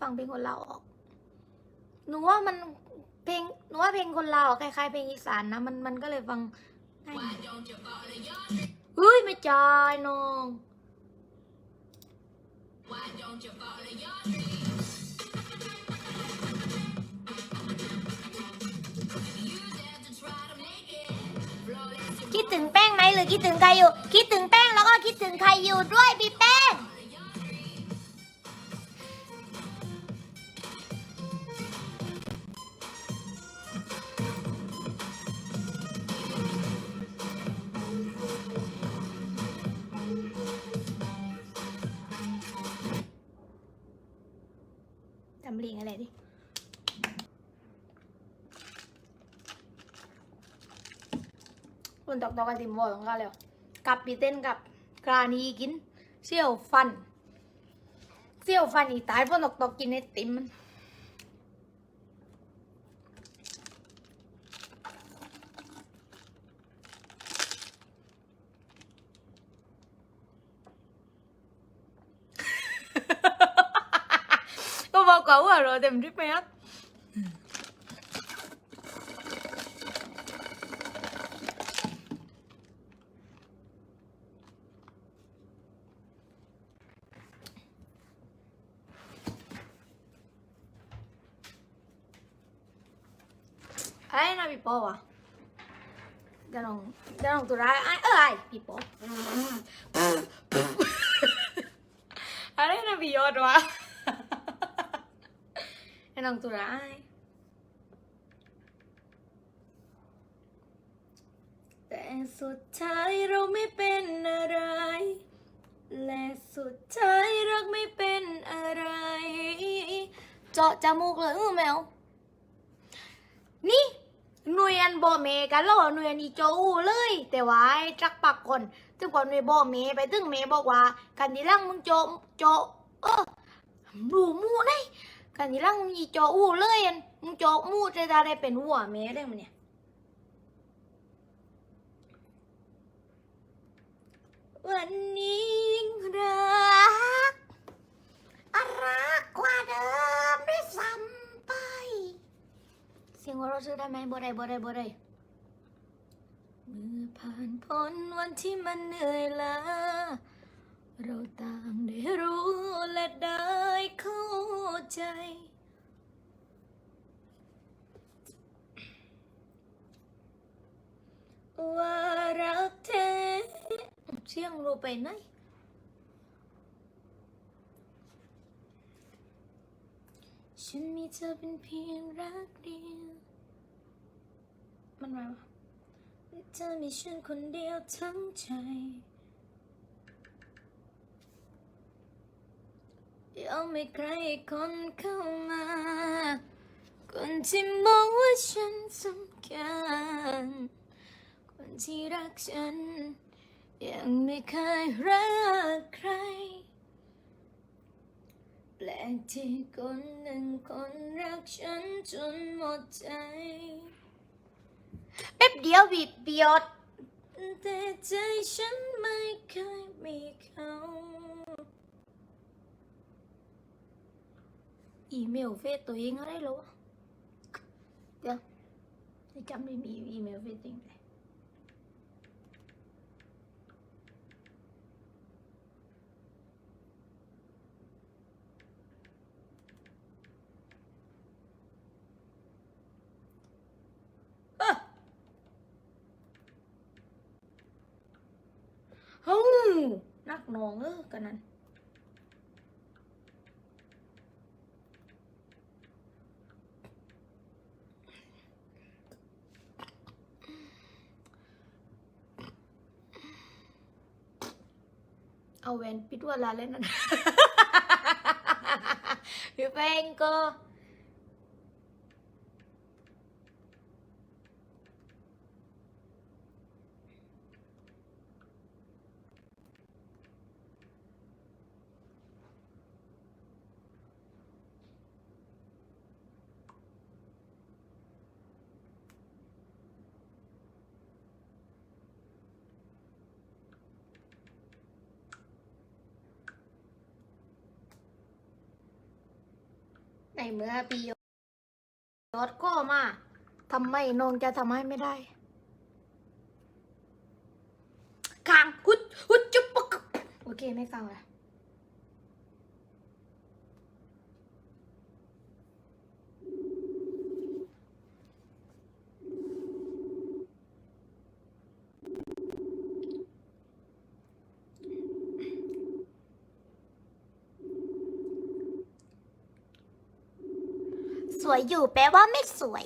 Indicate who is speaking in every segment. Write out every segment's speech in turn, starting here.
Speaker 1: ฟังเพลงคนลาวออก หนูว่ามันเพลงหนูว่าเพลงคนลาวคล้ายๆเพลงอีสานนะมันมันก็เลยฟังง่ายเฮ้ยไม่จ่ายน้องคิดถึงแป้งไหมหรือคิดถึงใครอยู่ คิดถึงแป้งแล้วก็คิดถึงใครอยู่ด้วยพี่แป้ง คุณตอกตอกกันติมบอลของกันแล้วกับปีเต้นกับกรานีกินเสี่ยวฟันเสี่ยวฟันอีตายเพราะตอกตอกกินไอติมมันก็บอกเขาว่าเราเต็มที่ไปครั อะไรนะพี่ปอวะเดี๋ยวน้องเดี๋ยวน้องตัวร้ายไอ้เอ้ยพี่ปออะไรนะพี่ยอดวะเดี๋ยวน้องตัวร้ายแต่สุดท้ายเราไม่เป็นอะไร และสุดท้ายรักไม่เป็นอะไร เจาะจมูกเลยอื้อแมว นี่ หน่วยอันบอเมกันแล้วหน่วยอันอีโจอูเลย แต่ว่าไอ้จักปักคนถึงกว่าหน่วยบอเมไปถึงเมบอกว่ากันทีหลังมึงโจโจเออดูมูได้กันทีหลังมึงอีโจอูเลยอันมึงโจมูจะได้เป็นหัวเมได้มันเนี่ยวันนี้ยิ่งรักรักกว่าเดิมด้วยซ้ำ สียงหัวเราะซื้อได้ไหมบ่ได้บ่ได้บ่ได้เมื่อผ่านพ้นวันที่มันเหนื่อยล้าเราต่างได้รู้และได้เข้าใจ ว่ารักแท้เสียงรู้ไปไหน ฉันมีเธอเป็นเพียงรักเดียว มันมาวะเธอมีฉันคนเดียวทั้งใจยังไม่ใครคนเข้ามา คนที่มองว่าฉันสำคัญ คนที่รักฉัน ยังไม่เคยรักใคร แปลกที่คนหนึ่งคนรักฉันจนหมดใจ แป๊บเดียวบีบเบียดแต่ใจฉันไม่เคยมีเขาอีเมลเฟซตัวเองอะไรหรอวะเดี๋ยวจำไม่มีอีเมลเฟซตัวเองเลย ฮู้นักหนองเออกันนั้น เอาแวนปิดว่าลาเล่นนั่นพี่แป้งก็ ในเมื่อพี่ยศก็มาทำไมน้องจะทำให้ไม่ได้คางหุดหุดจุ๊บปะกบโอเคไม่ฟังละ วยอยู่แปลว่าไม่สวย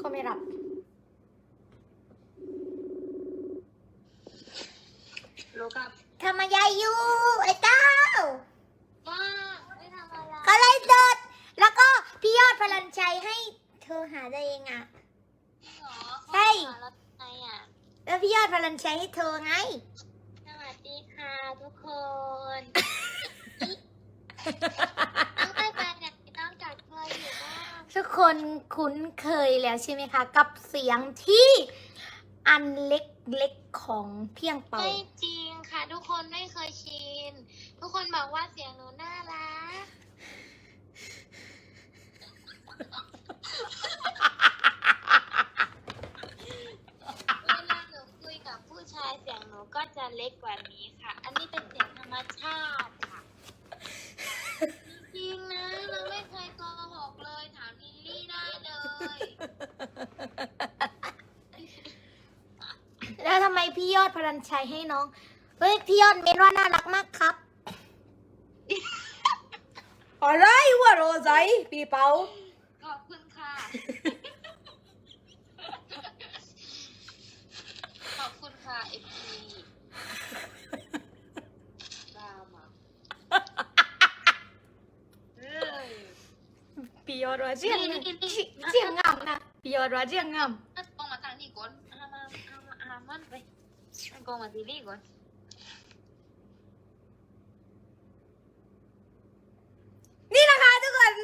Speaker 1: ก็ไม่รับ
Speaker 2: โลกับ
Speaker 1: ทำไมยายอยู่ไอ้เต้า
Speaker 2: ว่าไม่ทำอะไร
Speaker 1: ก็เลยจดแล้วก็พี่ยอดพลันชัยให้เธอหาได้เองอะ
Speaker 2: หรอ
Speaker 1: ใช่
Speaker 2: แล้วไงอะ
Speaker 1: แล้วพี่ยอดพลันชัยให้เธอไง
Speaker 2: สวัสดีค่ะทุกคน ต้องไปไปเนี่ยต้องจัดเคยอยู่บ้าง
Speaker 1: ทุกคนคุ้นเคยแล้วใช่ไหมคะ กับเสียงที่อันเล็กๆของเพียงเปา
Speaker 2: ไม่จริงค่ะ ทุกคนไม่เคยชิน ทุกคนบอกว่าเสียงหนูน่ารัก เวลาหนูคุยกับผู้ชายเสียงหนูก็จะเล็กกว่านี้ค่ะ อันนี้เป็นเสียงธรรมชาติค่ะจ ริงๆนะ เราไม่เคยโกหกเลยถามลิลลี่ได้เลย
Speaker 1: แล้วทำไมพี่ยอดพลันชัยให้น้อง เฮ้ย พี่ยอดเมนว่าน่ารักมากครับ อะไรวะโรไซปีเปา
Speaker 2: ขอบคุณค่ะ ขอบคุณค่ะเอฟซีดามาเอ้ย
Speaker 1: พี่ยอดว่าเสียงเสียงงามนะพี่ยอดว่าเสียงงาม
Speaker 2: นั่นกอง มาทางนี้ก่อนอามาอามาอามันไปโกงมาที่นี่ก่อน
Speaker 1: นี่นะคะทุกคน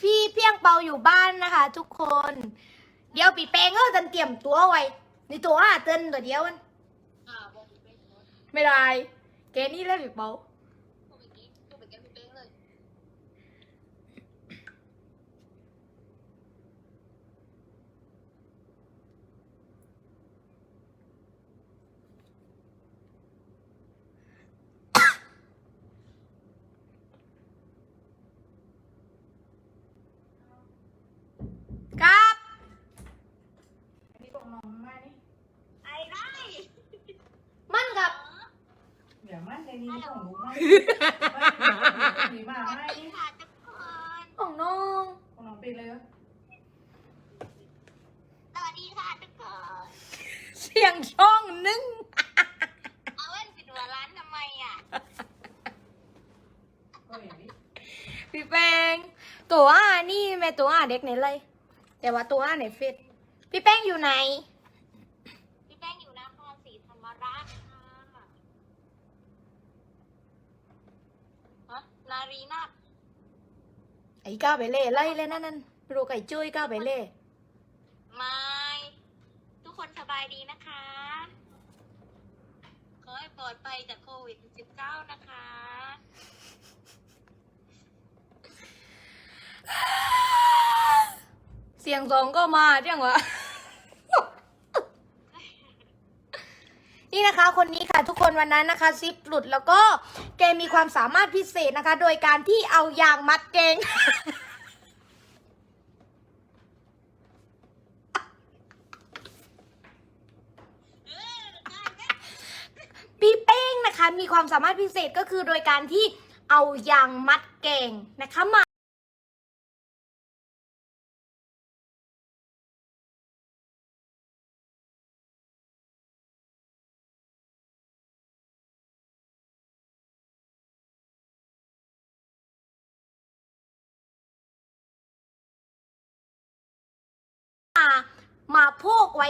Speaker 1: พี่เพียงเปาอยู่บ้านนะคะ ทุกคน เดี๋ยวปีแปงก็จะเตรียมตัวไว้ในตัวอะเตือนตัวเดียวมัน
Speaker 2: อ่าบอกพี่เป้งก่อน
Speaker 1: ไม่ได้ แกนี่แหละปีเปา
Speaker 2: พูดไปกี้พูดไปแกพี่เป้งเลย
Speaker 1: ครับ
Speaker 2: ไอ้ไร
Speaker 1: มันกับ
Speaker 3: เดี๋ยวมัน ในนี้ของลูกมันมีมาให้
Speaker 2: ค่ะทุกคน
Speaker 1: ของน้อง
Speaker 3: ของน้องปิดเลยเหรอ
Speaker 2: สวัสดีค่ะทุกคน
Speaker 1: เสียงช่องนึง
Speaker 2: เอาเว้นปิดหัวร้านทำไมอะ
Speaker 3: ก็อย่างนี้
Speaker 1: พี่แปงตัวอะนี่แม่ตัวอะเด็กไหนเลย แต่ว่าตัวอะไหนเฟซพี่แป้งอยู่ไหน
Speaker 2: พี่แป้งอยู่นครศรีธรรมราชค่ะ ฮะนารีนาถ
Speaker 1: ไอ้ก้าวไปเล่ไล่เลยนั่นนั่นรู้ไก่จุ้ยก้าวไปเล่
Speaker 2: ไม่ทุกคนสบายดีนะคะ ขอให้ปลอดภัยจากโควิด -19 นะคะ
Speaker 1: เสียงสองก็มาจังวะ นี่นะคะ คนนี้ค่ะทุกคนวันนั้นนะคะซิปหลุดแล้วก็แกมีความสามารถพิเศษนะคะ โดยการที่เอายางมัดเกงพี่เป้งนะคะมีความสามารถพิเศษก็คือโดยการที่เอายางมัดเกงนะคะมา มาโพกไว้